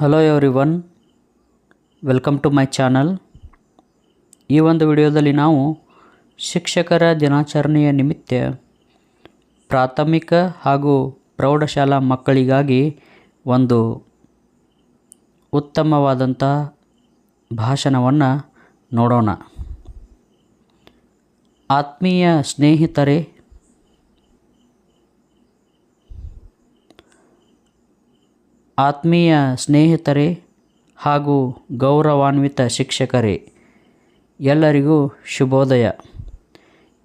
Hello everyone welcome to my channel ಈ ಒಂದು ವಿಡಿಯೋದಲ್ಲಿ ನಾವು ಶಿಕ್ಷಕರ ದಿನಾಚರಣೆಯ ನಿಮಿತ್ತ ಪ್ರಾಥಮಿಕ ಹಾಗೂ ಪ್ರೌಢಶಾಲಾ ಮಕ್ಕಳಿಗಾಗಿ ಒಂದು ಉತ್ತಮವಾದಂಥ ಭಾಷಣವನ್ನು ನೋಡೋಣ. ಆತ್ಮೀಯ ಸ್ನೇಹಿತರೆ ಆತ್ಮೀಯ ಸ್ನೇಹಿತರೆ ಹಾಗೂ ಗೌರವಾನ್ವಿತ ಶಿಕ್ಷಕರೇ, ಎಲ್ಲರಿಗೂ ಶುಭೋದಯ.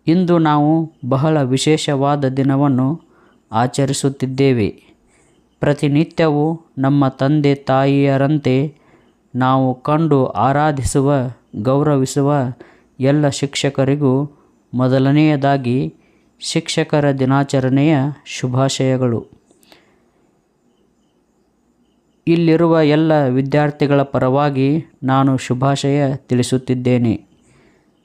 ಇಂದು ನಾವು ಬಹಳ ವಿಶೇಷವಾದ ದಿನವನ್ನು ಆಚರಿಸುತ್ತಿದ್ದೇವೆ. ಪ್ರತಿನಿತ್ಯವೂ ನಮ್ಮ ತಂದೆ ತಾಯಿಯರಂತೆ ನಾವು ಕಂಡು ಆರಾಧಿಸುವ, ಗೌರವಿಸುವ ಎಲ್ಲ ಶಿಕ್ಷಕರಿಗೂ ಮೊದಲನೆಯದಾಗಿ ಶಿಕ್ಷಕರ ದಿನಾಚರಣೆಯ ಶುಭಾಶಯಗಳು. ಇಲ್ಲಿರುವ ಎಲ್ಲ ವಿದ್ಯಾರ್ಥಿಗಳ ಪರವಾಗಿ ನಾನು ಶುಭಾಶಯ ತಿಳಿಸುತ್ತಿದ್ದೇನೆ.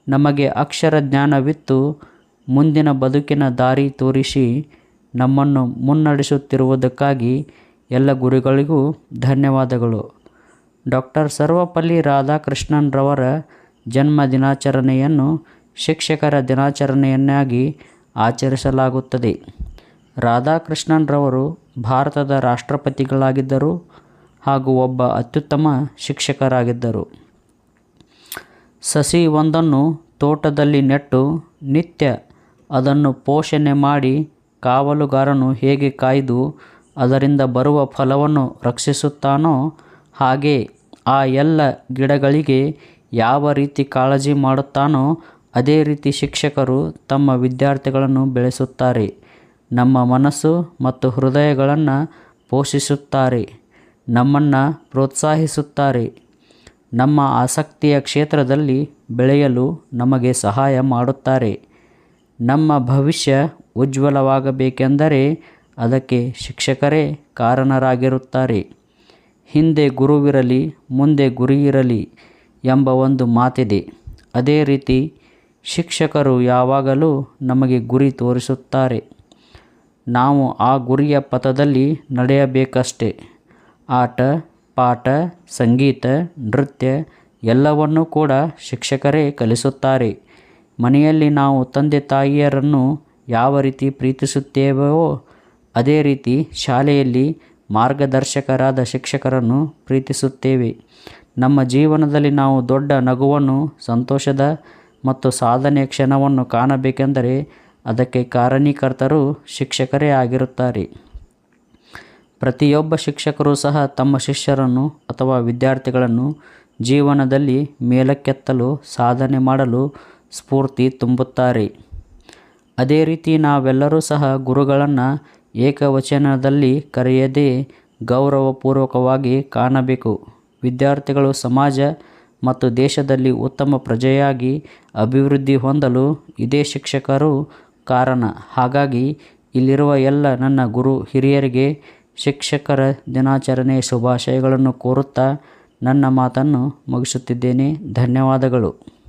ನಮಗೆ ಅಕ್ಷರ ಜ್ಞಾನವಿತ್ತು. ಮುಂದಿನ ಬದುಕಿನ ದಾರಿ ತೋರಿಸಿ ನಮ್ಮನ್ನು ಮುನ್ನಡೆಸುತ್ತಿರುವುದಕ್ಕಾಗಿ ಎಲ್ಲ ಗುರುಗಳಿಗೂ ಧನ್ಯವಾದಗಳು. ಡಾಕ್ಟರ್ ಸರ್ವಪಲ್ಲಿ ರಾಧಾಕೃಷ್ಣನ್ರವರ ಜನ್ಮ ದಿನಾಚರಣೆಯನ್ನು ಶಿಕ್ಷಕರ ದಿನಾಚರಣೆಯನ್ನಾಗಿ ಆಚರಿಸಲಾಗುತ್ತದೆ. ರಾಧಾಕೃಷ್ಣನ್ರವರು ಭಾರತದ ರಾಷ್ಟ್ರಪತಿಗಳಾಗಿದ್ದರು. ಹಾಗೂ ಒಬ್ಬ ಅತ್ಯುತ್ತಮ ಶಿಕ್ಷಕರಾಗಿದ್ದರು. ಸಸಿ ಒಂದನ್ನು ತೋಟದಲ್ಲಿ ನೆಟ್ಟು ನಿತ್ಯ ಅದನ್ನು ಪೋಷಣೆ ಮಾಡಿ ಕಾವಲುಗಾರನು ಹೇಗೆ ಕಾಯ್ದು ಅದರಿಂದ ಬರುವ ಫಲವನ್ನು ರಕ್ಷಿಸುತ್ತಾನೋ ಹಾಗೆ ಆ ಎಲ್ಲ ಗಿಡಗಳಿಗೆ ಯಾವ ರೀತಿ ಕಾಳಜಿ ಮಾಡುತ್ತಾನೋ ಅದೇ ರೀತಿ ಶಿಕ್ಷಕರು ತಮ್ಮ ವಿದ್ಯಾರ್ಥಿಗಳನ್ನು ಬೆಳೆಸುತ್ತಾರೆ. ನಮ್ಮ ಮನಸ್ಸು ಮತ್ತು ಹೃದಯಗಳನ್ನು ಪೋಷಿಸುತ್ತಾರೆ. ನಮ್ಮನ್ನು ಪ್ರೋತ್ಸಾಹಿಸುತ್ತಾರೆ. ನಮ್ಮ ಆಸಕ್ತಿಯ ಕ್ಷೇತ್ರದಲ್ಲಿ ಬೆಳೆಯಲು ನಮಗೆ ಸಹಾಯ ಮಾಡುತ್ತಾರೆ. ನಮ್ಮ ಭವಿಷ್ಯ ಉಜ್ವಲವಾಗಬೇಕೆಂದರೆ ಅದಕ್ಕೆ ಶಿಕ್ಷಕರೇ ಕಾರಣರಾಗಿರುತ್ತಾರೆ. ಹಿಂದೆ ಗುರುವಿರಲಿ, ಮುಂದೆ ಗುರಿ ಇರಲಿ ಎಂಬ ಒಂದು ಮಾತಿದೆ. ಅದೇ ರೀತಿ ಶಿಕ್ಷಕರು ಯಾವಾಗಲೂ ನಮಗೆ ಗುರಿ ತೋರಿಸುತ್ತಾರೆ. ನಾವು ಆ ಗುರಿಯ ಪಥದಲ್ಲಿ ನಡೆಯಬೇಕಷ್ಟೆ. ಆಟ, ಪಾಠ, ಸಂಗೀತ, ನೃತ್ಯ ಎಲ್ಲವನ್ನೂ ಕೂಡ ಶಿಕ್ಷಕರೇ ಕಲಿಸುತ್ತಾರೆ. ಮನೆಯಲ್ಲಿ ನಾವು ತಂದೆ ತಾಯಿಯರನ್ನು ಯಾವ ರೀತಿ ಪ್ರೀತಿಸುತ್ತೇವೆಯೋ ಅದೇ ರೀತಿ ಶಾಲೆಯಲ್ಲಿ ಮಾರ್ಗದರ್ಶಕರಾದ ಶಿಕ್ಷಕರನ್ನು ಪ್ರೀತಿಸುತ್ತೇವೆ. ನಮ್ಮ ಜೀವನದಲ್ಲಿ ನಾವು ದೊಡ್ಡ ನಗುವನ್ನು, ಸಂತೋಷದ ಮತ್ತು ಸಾಧನೆಯ ಕ್ಷಣವನ್ನು ಕಾಣಬೇಕೆಂದರೆ ಅದಕ್ಕೆ ಕಾರಣೀಕರ್ತರು ಶಿಕ್ಷಕರೇ ಆಗಿರುತ್ತಾರೆ. ಪ್ರತಿಯೊಬ್ಬ ಶಿಕ್ಷಕರು ಸಹ ತಮ್ಮ ಶಿಷ್ಯರನ್ನು ಅಥವಾ ವಿದ್ಯಾರ್ಥಿಗಳನ್ನು ಜೀವನದಲ್ಲಿ ಮೇಲಕ್ಕೆತ್ತಲು, ಸಾಧನೆ ಮಾಡಲು ಸ್ಫೂರ್ತಿ ತುಂಬುತ್ತಾರೆ. ಅದೇ ರೀತಿ ನಾವೆಲ್ಲರೂ ಸಹ ಗುರುಗಳನ್ನು ಏಕವಚನದಲ್ಲಿ ಕರೆಯದೇ ಗೌರವಪೂರ್ವಕವಾಗಿ ಕಾಣಬೇಕು. ವಿದ್ಯಾರ್ಥಿಗಳು ಸಮಾಜ ಮತ್ತು ದೇಶದಲ್ಲಿ ಉತ್ತಮ ಪ್ರಜೆಯಾಗಿ ಅಭಿವೃದ್ಧಿ ಹೊಂದಲು ಇದೇ ಶಿಕ್ಷಕರು ಕಾರಣ. ಹಾಗಾಗಿ ಇಲ್ಲಿರುವ ಎಲ್ಲ ನನ್ನ ಗುರು ಹಿರಿಯರಿಗೆ ಶಿಕ್ಷಕರ ದಿನಾಚರಣೆ ಶುಭಾಶಯಗಳನ್ನು ಕೋರುತ್ತಾ ನನ್ನ ಮಾತನ್ನು ಮುಗಿಸುತ್ತಿದ್ದೇನೆ. ಧನ್ಯವಾದಗಳು.